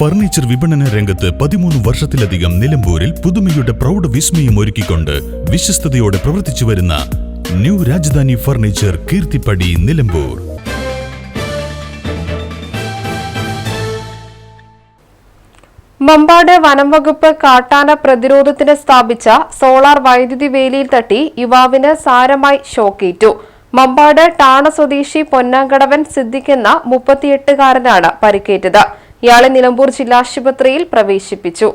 Furniture വിപണന രംഗത്ത് പതിമൂന്ന് വർഷത്തിലധികം നിലമ്പൂരിൽ പുതുമയുടെ പ്രൗഢ വിസ്മയം ഒരുക്കിക്കൊണ്ട് വിശ്വസ്തയോടെ പ്രവർത്തിച്ചു വരുന്ന ന്യൂ രാജധാനി ഫർണിച്ചർ കീർത്തിപ്പടി നിലമ്പൂർ. മമ്പാട് വനംവകുപ്പ് കാട്ടാന പ്രതിരോധത്തിന് സ്ഥാപിച്ച സോളാർ വൈദ്യുതി വേലിയിൽ തട്ടി യുവാവിന് സാരമായി ഷോക്കേറ്റു. മമ്പാട് ടാണ സ്വദേശി പൊന്നാങ്കടവൻ സിദ്ദിഖെന്ന മുപ്പത്തിയെട്ടുകാരനാണ് പരിക്കേറ്റത്. ഇയാളെ നിലമ്പൂർ ജില്ലാശുപത്രിയിൽ പ്രവേശിപ്പിച്ചു.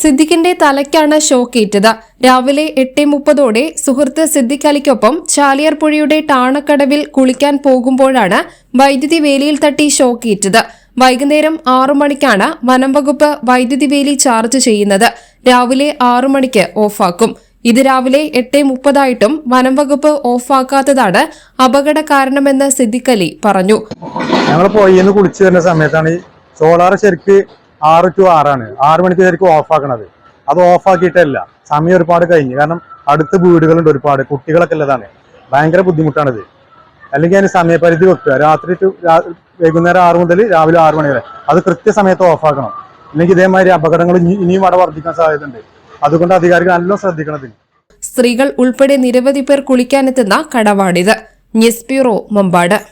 സിദ്ദിഖിന്റെ തലയ്ക്കാണ് ഷോക്കേറ്റത്. രാവിലെ എട്ട് മുപ്പതോടെ സുഹൃത്ത് സിദ്ദിഖ് അലിക്കൊപ്പം ചാലിയാർ പുഴയുടെ ടാണക്കടവിൽ കുളിക്കാൻ പോകുമ്പോഴാണ് വൈദ്യുതി വേലിയിൽ തട്ടി ഷോക്കേറ്റത്. വൈകുന്നേരം ആറു മണിക്കാണ് വനംവകുപ്പ് വൈദ്യുതി വേലി ചാർജ് ചെയ്യുന്നത്. രാവിലെ ആറു മണിക്ക് ഓഫാക്കും. ഇത് രാവിലെ എട്ട് മുപ്പതായിട്ടും വനംവകുപ്പ് ഓഫാക്കാത്തതാണ് അപകട കാരണമെന്ന് സിദ്ദിഖ് അലി പറഞ്ഞു. ഞങ്ങൾ പോയിന്ന് കുളിച്ച് വരുന്ന സമയത്താണ് സോളാർ ശരിക്ക് ആറ് ടു ആറാണ്. ആറ് മണിക്ക് ശരിക്കും ഓഫ് ആക്കണത്. അത് ഓഫ് ആക്കിയിട്ടല്ല. സമയം ഒരുപാട് കഴിഞ്ഞു. കാരണം അടുത്ത വീടുകളുണ്ട് ഒരുപാട്. കുട്ടികളൊക്കെ ഉള്ളതാണ്. ഭയങ്കര ബുദ്ധിമുട്ടാണിത്. അല്ലെങ്കിൽ അതിന് സമയപരിധി വെക്കുക. രാത്രി ടു വൈകുന്നേരം ആറ് മുതൽ രാവിലെ ആറ് മണി വരെ. അത് കൃത്യസമയത്ത് ഓഫ് ആക്കണം. അല്ലെങ്കിൽ ഇതേമാതിരി അപകടങ്ങൾ ഇനി- ഇനിയും അവിടെ വർദ്ധിക്കാൻ സാധ്യതയുണ്ട്. അതുകൊണ്ട് അധികാരികൾ നല്ലോ ശ്രദ്ധിക്കണം ഇതിന് സ്ത്രീകൾ ഉൾപ്പെടെ നിരവധി പേർ കുളിക്കാനെത്തുന്ന കടവാണിത്. News bureau Mampad.